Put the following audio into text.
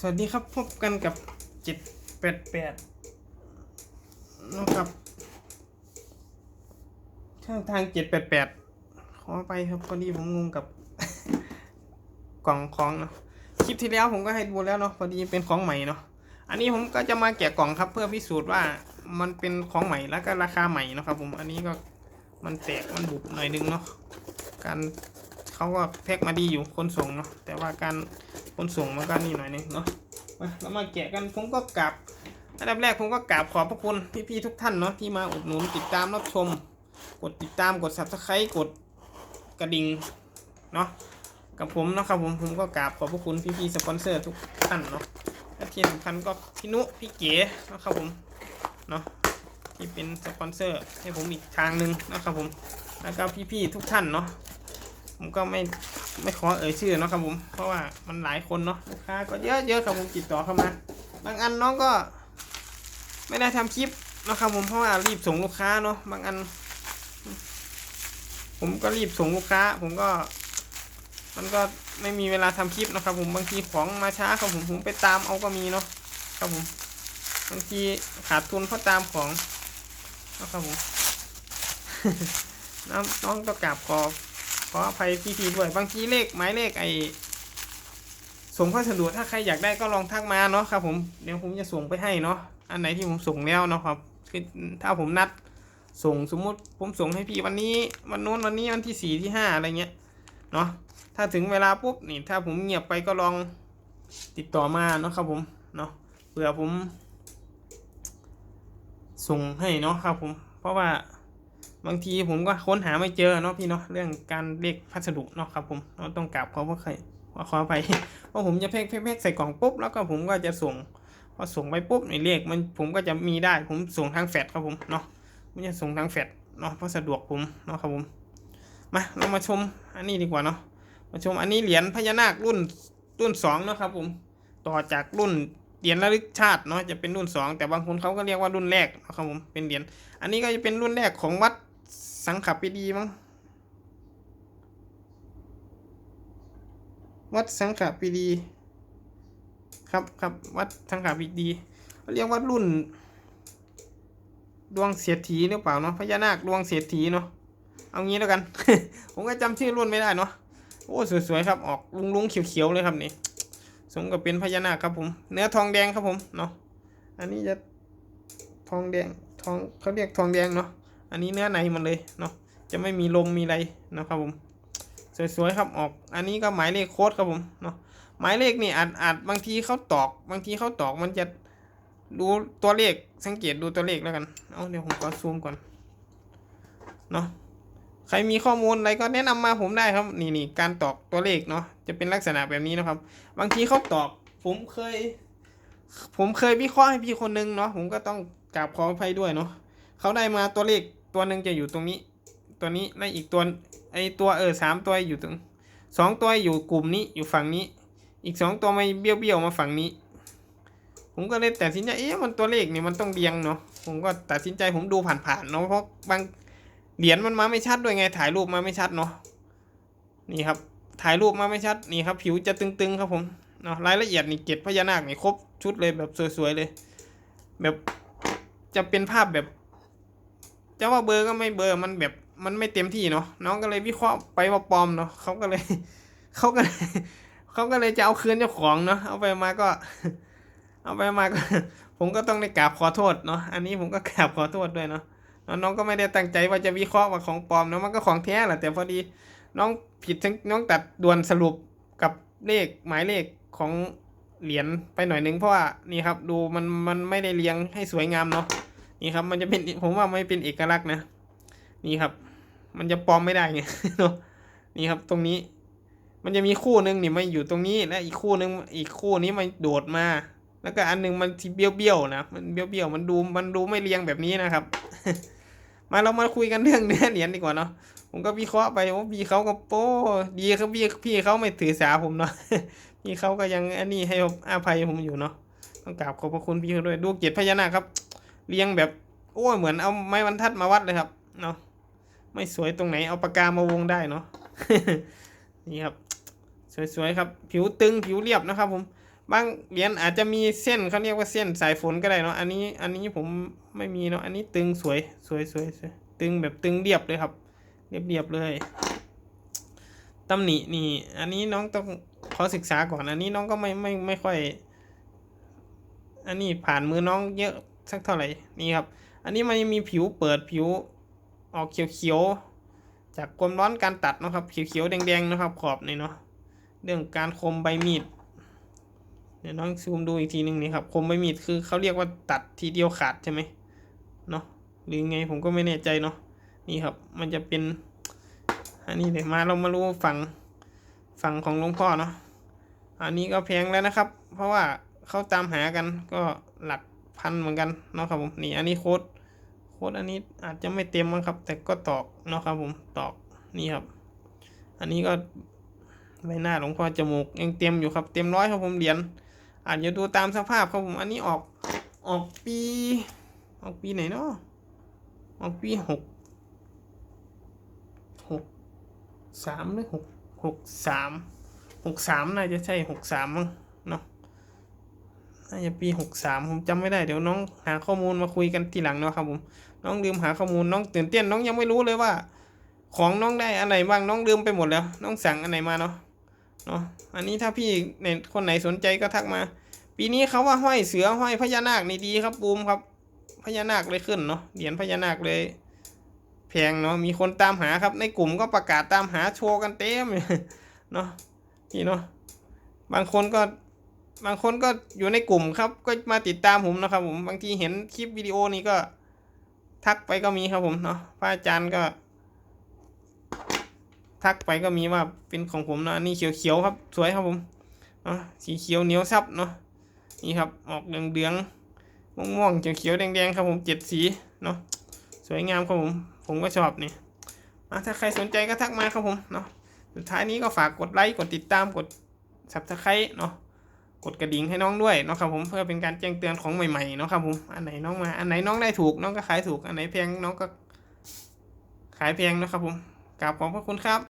สวัสดีครับพบกันกับเจ็ดแปดแปดนะครับช่องทางเจ็ดแปดแปดขอไปครับพอดีผมงงกับ กล่องของเนาะคลิปที่แล้วผมก็ให้ดูแล้วเนาะพอดีเป็นของใหม่เนาะอันนี้ผมก็จะมาแกะกล่องครับ เพื่อพิสูจน์ว่ามันเป็นของใหม่แล้วก็ราคาใหม่นะครับผมอันนี้ก็มันแตกมันบุบหน่อยนึงเนาะการ เขาก็แพ็คมาดีอยู่คนส่งเนาะแต่ว่าการขนส่งมันก็นี่หน่อยนึงเนาะมาเรามาแกะกันผมก็กราบอันดับแรกผมก็กราบขอบพระคุณพี่ๆทุกท่านเนาะที่มาอุดหนุนติดตามรับชม กดติดตามกด subscribe กดกระดิ่งเนาะกับผมนะครับผมผมก็กราบขอบพระคุณพี่ๆสปอนเซอร์ทุกท่านเนาะและที่สำคัญก็พี่นุพี่เก๋นะครับผมเนาะที่เป็นสปอนเซอร์ให้ผมอีกทางหนึ่งนะครับผมแล้วก็พี่ๆทุกท่านเนาะ ผมก็ไม่ไม่ขอเอ่ยชื่อเนาะครับผม เพราะว่ามันหลายคนเนาะลูกค้าก็เยอะเยอะครับผมติดต่อเข้ามาบางอันน้องก็ ไม่ได้ทำคลิปเนาะครับผมเพราะว่ารีบส่งลูกค้าเนาะบางอัน ผมก็รีบส่งลูกค้า ผมก็ มันก็ไม่มีเวลาทำคลิปนะครับ ผมบางทีของมาช้าครับผมผมไปตามเอาก็มีเนาะครับผมบางทีขาดทุนเพราะตามของนะครับผมน้องต้องกราบขอ ออภัยพี่ๆด้วย บางทีเลขหมายเลขไอส่งพัสดุถ้าใครอยากได้ก็ลองทักมาเนาะครับผมเดี๋ยวผมจะส่งไปให้เนาะอันไหนที่ผมส่งแล้วเนาะครับคือถ้าผมนัดส่งสมมุติผมส่งให้พี่วันนี้วันนู้นวันนี้วันที่สี่ที่ห้าอะไรเงี้ยเนาะถ้าถึงเวลาปุ๊บนี่ถ้าผมเงียบไปก็ลองติดต่อมาเนาะครับผมเนาะเผื่อผม ส่งให้เนาะครับผม เพราะว่า บางทีผมก็ค้นหาไม่เจอเนาะพี่เนาะเรื่องการเรียกพัสดุเนาะครับผมเราต้องกราบขอว่าใครขอไปเพราะผมจะแพ็คแพ็คใส่กล่องปุ๊บแล้วก็ผมก็จะส่งพอส่งไปปุ๊บในเลขมันผมก็จะมีได้ผมส่งทางแฟดครับผมเนาะผมจะส่งทางแฟดเนาะเพราะสะดวกผมเนาะครับผมมาเรามาชมอันนี้ดีกว่าเนาะมาชมอันนี้เหรียญพญานาครุ่นรุ่นสองเนาะครับผมต่อจากรุ่นเหรียญระลึกชาติเนาะจะเป็นรุ่นสองแต่บางคนเขาก็เรียกว่ารุ่นแรกนะครับผมเป็นเหรียญอันนี้ก็จะเป็นรุ่นแรกของวัด สังขปปีดีมั้งวัดสังขปปีดี ครับครับวัดสังขปปีดีเขาเรียกว่ารุ่น ดวงเสียถีหรือเปล่าเนาะพญานาคดวงเสียถีเนาะเอางี้แล้วกัน ผมก็จำชื่อรุ่นไม่ได้เนาะโอ้สวยๆครับออกลุงลุงๆเขียวๆเลยครับนี่สมกับเป็นพญานาคครับผม เนื้อทองแดงครับผมเนาะอันนี้จะทองแดงทองเขาเรียกทองแดงเนาะ อันนี้เนื้อในมันเลยเนาะจะไม่มีลมมีอะไรนะครับผมสวยๆครับออก อันนี้ก็หมายเลขโค้ดครับผมเนาะหมายเลขนี่อาจอาจบางทีเขาตอกบางทีเขาตอกมันจะดูตัวเลขสังเกตดูตัวเลขแล้วกันเอาเดี๋ยวผมขอซูมก่อนเนาะใครมีข้อมูลอะไรก็แนะนำมาผมได้ครับนี่นี่การตอกตัวเลขเนาะจะเป็นลักษณะแบบนี้นะครับ บางทีเขาตอกผมเคย ผมเคยวิเคราะห์ให้พี่คนนึงเนาะผมก็ต้องกราบขออภัยด้วยเนาะเขาได้มาตัวเลข ตัวหนึ่งจะอยู่ตรงนี้ ตัวนี้และอีกตัวไอตัวเออสามตัวอยู่ตรงสองตัวอยู่กลุ่มนี้อยู่ฝั่งนี้ อีกสองตัวมาเบี้ยวเบี้ยวๆมาฝั่งนี้ ผมก็เลยตัดสินใจเอ๊ะมันตัวเลขนี่มันต้องเรียงเนาะผมก็ตัดสินใจผมดูผ่านๆเนาะเพราะบางเหรียญมันมาไม่ชัดด้วยไงถ่ายรูปมาไม่ชัดเนาะนี่ครับถ่ายรูปมาไม่ชัดนี่ครับผิวจะตึงๆครับผมเนาะรายละเอียดนี่เก็บพญานาคนี่ครบชุดเลยแบบสวยๆเลย แบบจะเป็นภาพแบบ จะว่าเบอร์ก็ไม่เบอร์มันแบบมันไม่เต็มที่เนาะน้องก็เลยวิเคราะห์ไปว่าปลอมเนาะเขาก็เลยเขาก็เลยเขาก็เลยจะเอาคืนเจ้าของเนาะเอาไปมาก็ เอาไปมาก็ผมก็ต้องได้กราบขอโทษเนาะอันนี้ผมก็กราบขอโทษด้วยเนาะน้องก็ไม่ได้ตั้งใจว่าจะวิเคราะห์ว่าของปลอมเนาะมันก็ของแท้แหละแต่พอดีน้องผิดทั้งน้องตัดด่วนสรุปกับเลขหมายเลขของเหรียญไปหน่อยนึงเพราะว่านี่ครับดูมันมันไม่ได้เรียงให้สวยงามเนาะ นี่ครับมันจะเป็นผมว่าไม่เป็นเอกลักษณ์นะ นี่ครับ มันจะปลอมไม่ได้ไงเนาะนี่ครับตรงนี้ มันจะมีคู่หนึ่งนี่มาอยู่ตรงนี้และอีกคู่หนึ่งอีกคู่นี้มันโดดมา แล้วก็อันหนึงมันที่เบี้ยวๆนะมันเบี้ยวๆมันดูมันดูไม่เรียงแบบนี้นะครับ มาเรามาคุยกันเรื่องเนื้อเหรียญดีกว่าเนาะผมก็วิเคราะห์ไปว่าพี่เขาก็โป้ดีครับพี่พี่เขาไม่ถือสาผมเนาะพี่เขาก็ยังอันนี้ให้อภัยผมอยู่เนาะต้องกราบขอบพระคุณพี่เขาด้วยดูเกียรติพญานาคครับ เรียงแบบโอ้ยเหมือนเอาไม้บรรทัดมาวัดเลยครับเนาะไม่สวยตรงไหนเอาปากกามาวงได้เนาะนี่ครับ สวยๆครับ ผิวตึงผิวเรียบนะครับ ผมบางเหรียญอาจจะมีเส้นเขาเรียกว่าเส้นสายฝนก็ได้เนาะอันนี้อันนี้ผมไม่มีเนาะอันนี้ตึงสวยสวยสวยสวยตึงแบบตึงเรียบเลยครับ เรียบเรียบเลยตำหนินี่ อันนี้น้องต้องขอศึกษาก่อน อันนี้น้องก็ไม่ไม่ไม่ค่อย อันนี้ผ่านมือน้องเยอะ สักเท่าไหร่นี่ครับ อันนี้มันมีผิวเปิดผิวออกเขียวๆ จากความร้อนการตัดนะครับเขียวๆแดงๆนะครับขอบนี่เนาะเรื่องการคมใบมีดเดี๋ยวน้องซูมดูอีกทีหนึ่งนี่ครับคมใบมีดคือเขาเรียกว่าตัดทีเดียวขาดใช่ไหมเนาะหรือไงผมก็ไม่แน่ใจเนาะนี่ครับมันจะเป็นอันนี้เดี๋ยวมาเรามารู้ฝั่งฝั่งของหลวงพ่อเนาะอันนี้ก็แพงแล้วนะครับ เพราะว่าเขาตามหากันก็หลัก พันเหมือนกันเนาะครับผมนี่อันนี้โค้ดโค้ดอันนี้อาจจะไม่เต็มมั้งครับ แต่ก็ตอกเนาะครับผมตอกนี่ครับ อันนี้ก็ใบหน้าหลวงพ่อจมูกยังเต็มอยู่ครับเต็มร้อยครับผมเหรียญอาจจะดูตามสภาพครับผมอันนี้ออกออกปี ออกปีไหนเนาะออกปีหกหกสามหรือหกหกสามหกสามน่าจะใช่หกสามมั้งเนาะ น่าจะปีหกสามผมจำไม่ได้เดี๋ยวน้องหาข้อมูลมาคุยกันทีหลังเนาะครับผมน้องลืมหาข้อมูลน้องตื่นเต้นน้องยังไม่รู้เลยว่า ของน้องได้อันไหนบ้างน้องลืมไปหมดแล้ว น้องสั่งอันไหนมาเนาะเนาะอันนี้ถ้าพี่ในคนไหนสนใจก็ทักมา ปีนี้เขาว่าห้อยเสือห้อยพญานาคนี่ดีครับบูมครับ พญานาคเลยขึ้นเนาะเหรียญพญานาคเลยแพงเนาะมีคนตามหาครับในกลุ่มก็ประกาศตามหาโชว์กันเต็มเนาะพี่เนาะบางคนก็ บางคนก็อยู่ในกลุ่มครับ ก็มาติดตามผมนะครับ ผมบางทีเห็นคลิปวิดีโอนี้ก็ ทักไปก็มีครับผมเนาะพระอาจารย์ก็ ทักไปก็มีว่าเป็นของผมนะนนี้เขียวๆครับ สวยครับผมเนาะสีเขียวเหนียวซับเนาะนี่ครับออกเหลืองๆม่วงๆเขียวๆแดงๆครับผมเจ็ดสีเนาะสวยงามครับผม ผมก็ชอบนี่อะถ้าใครสนใจก็ทักมาครับผมเนาะสุดท้ายนี้ก็ฝากกดไลค์กดติดตามกด subscribe เนาะ กดกระดิ่งให้น้องด้วยเนาะครับผมเพื่อเป็นการแจ้งเตือนของใหม่ๆเนาะครับผมอันไหนน้องมาอันไหนน้องได้ถูกน้องก็ขายถูกอันไหนแพงน้องก็ขายแพงนะครับผมกราบขอบพระคุณครับ